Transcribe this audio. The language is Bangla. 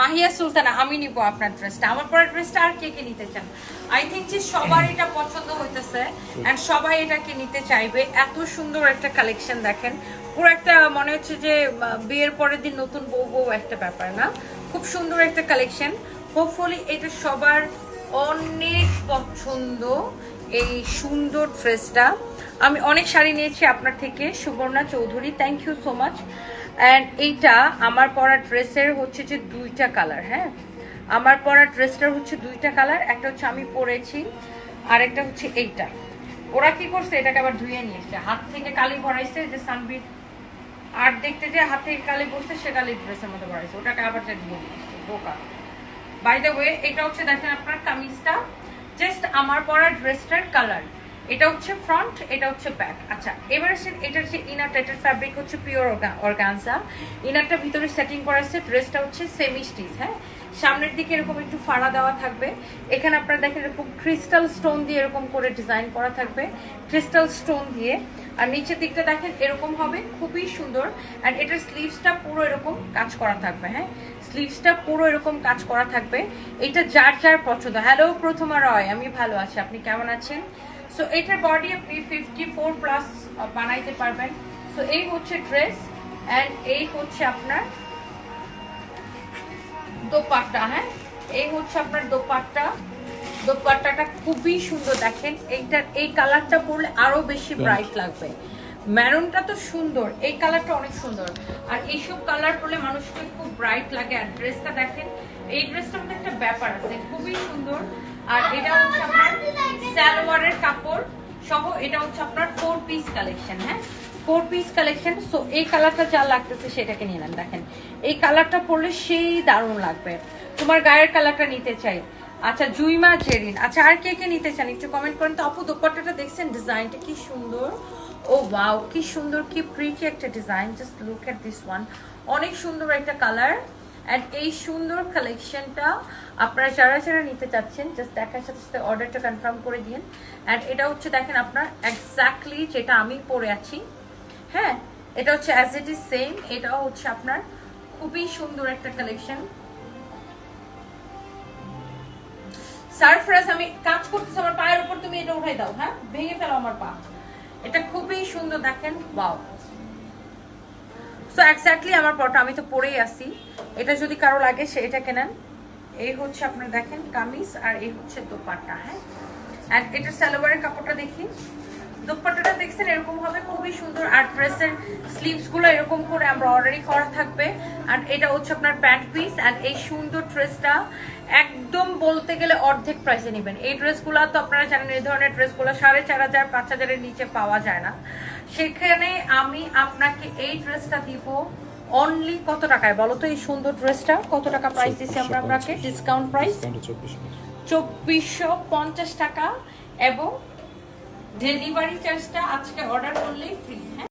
মাহিয়া সুলতানা, আমি নিব আপনার ড্রেসটা আমার পরে ড্রেসটা আর কে কে নিতে চান? আই থিঙ্ক যে সবার এটা পছন্দ হইতেছে অ্যান্ড সবাই এটাকে নিতে চাইবে। এত সুন্দর একটা কালেকশন দেখেন। পুরো একটা মনে হচ্ছে যে বিয়ের পরের দিন নতুন বউ বউ একটা ব্যাপার, না? খুব সুন্দর একটা কালেকশন হোপফুলি এটা সবার অনেক পছন্দ, এই সুন্দর ড্রেসটা আমি অনেক শাড়ি নিয়েছি আপনার থেকে। Suborna Chowdhury thank you so much and এইটা আমার পরা ড্রেসের হচ্ছে যে দুইটা কালার হ্যাঁ? আমার পরা ড্রেসটার হচ্ছে দুইটা কালার একটা হচ্ছে আমি পরেছি আর একটা হচ্ছে এইটা। ওরা কি করছে? এটাকে আবার ধুয়ে নিয়ে এসছে হাত থেকে কালি ভরাইছে, যে সানবিট আর দেখতে যে হাত থেকে কালি বসছে সে কালি ড্রেসের মধ্যে ভরাইছে। ওটাকে আবার যা ধুয়ে নিয়ে বোকা। বাই দ্য ওয়ে এটা হচ্ছে দেখেন আপনার কামিজটা। জাস্ট আমার পরা ড্রেসটার কালার এটা হচ্ছে ফ্রন্ট এটা হচ্ছে ব্যাক আচ্ছা এবার আসেন এটা হচ্ছে ইনারটা এটার ফ্যাব্রিক হচ্ছে পিওর অর্গানজা ইনারটা ভিতরে সেটিং করা আছে ড্রেসটা হচ্ছে সেমি স্টিচ হ্যাঁ? সামনের দিকে এরকম একটু ফাড়া দেওয়া থাকবে। এখানে আপনারা দেখেন এরকম ক্রিস্টাল স্টোন দিয়ে এরকম করে ডিজাইন করা থাকবে ক্রিস্টাল স্টোন দিয়ে। আর নিচের দিকটা দেখেন, এরকম হবে, খুবই সুন্দর। আর এটার স্লিভসটা পুরো এরকম কাজ করা থাকবে হ্যাঁ? স্লিভসটা পুরো এরকম কাজ করা থাকবে। এটা যার যার পছন্দ। হ্যালো প্রথমা রয়, আমি ভালো আছি। আপনি কেমন আছেন? সো এটার বডি আপনি ফিফটি ফোর প্লাস বানাইতে পারবেন। সো এই হচ্ছে ড্রেস অ্যান্ড এই হচ্ছে আপনার দোপাট্টা হ্যাঁ? এই হচ্ছে আপনার দোপাট্টা। দোপাট্টাটা খুবই সুন্দর দেখেন। এইটার এই কালারটা পরলে আরও বেশি ব্রাইট লাগবে। ম্যারুনটা তো সুন্দর এই কালারটা অনেক সুন্দর। আর এইসব কালার পরলে মানুষকে খুব ব্রাইট লাগে। আর ড্রেসটা দেখেন এই ড্রেসটার মধ্যে একটা ব্যাপার আছে খুবই সুন্দর। আর এটা হচ্ছে আপনার সালোয়ারের কাপড় সহ এটা হচ্ছে আপনার ফোর পিস কালেকশন হ্যাঁ? ফোর পিস কালেকশন সো এই কালারটা যা লাগতেছে সেটাকে নিয়ে নেন, দেখেন। এই কালারটা পরলে সেই দারুণ লাগবে। তোমার গায়ের কালারটা নিতে চাই। আচ্ছা জুইমা জেরিন। আচ্ছা আর কে কে নিতে চান? একটু কমেন্ট করেন তো। আপু, দোপাট্টাটা দেখছেন? ডিজাইনটা কি সুন্দর। ও ওয়াও কি সুন্দর, কি প্রিটি একটা design just look at this one অনেক সুন্দর একটা কালার অ্যান্ড এই সুন্দর কালেকশনটা আপনারা যারা যারা নিতে চাচ্ছেন জাস্ট দেখার সাথে সাথে অর্ডারটা কনফার্ম করে দিন। অ্যান্ড এটা হচ্ছে দেখেন আপনার এক্স্যাক্টলি যেটা আমি পরে আছি। হ্যাঁ এটা হচ্ছে অ্যাজ ইট ইজ সেম এটাও হচ্ছে আপনার খুবই সুন্দর একটা কালেকশন সারফ্রাজ আমি কাজ করতেছি, আমার পায়ের উপর তুমি এটা উঠাই দাও হ্যাঁ? ভেঙে ফেলো আমার পা। এটা খুবই সুন্দর, দেখেন বাও সো এক্স্যাক্টলি আমার পটা আমি তো পরেই আসি এটা যদি কারও লাগে, সে এটা কেনেন। এই হচ্ছে আপনার দেখেন কামিজ আর এই হচ্ছে দোপাট্টা হ্যাঁ? আর এটার সালোয়ারের কাপড়টা দেখি। দোপাট্টাটা দেখছেন এরকম হবে, খুবই সুন্দর। আর ড্রেসের স্লিভসগুলো এরকম করে আমরা অর্ডারই করা থাকবে। আর এটা হচ্ছে আপনার প্যান্ট পিস। আর এই সুন্দর ড্রেসটা একদম বলতে গেলে অর্ধেক প্রাইসে নেবেন। এই ড্রেসগুলো তো আপনারা জানেন, এই ধরনের ড্রেসগুলো সাড়ে চার হাজার, পাঁচ হাজারের নিচে পাওয়া যায় না। সেখানে আমি আপনাকে এই ড্রেসটা দিব অনলি কত টাকায়? বলো তো এই সুন্দর ড্রেসটা কত টাকা প্রাইস দিচ্ছি আমরা আপনাকে? ডিসকাউন্ট প্রাইস চব্বিশশো পঞ্চাশ। টাকা এবং ডেলিভারি চার্জটা আজকে অর্ডার করলেই ফ্রি হ্যাঁ?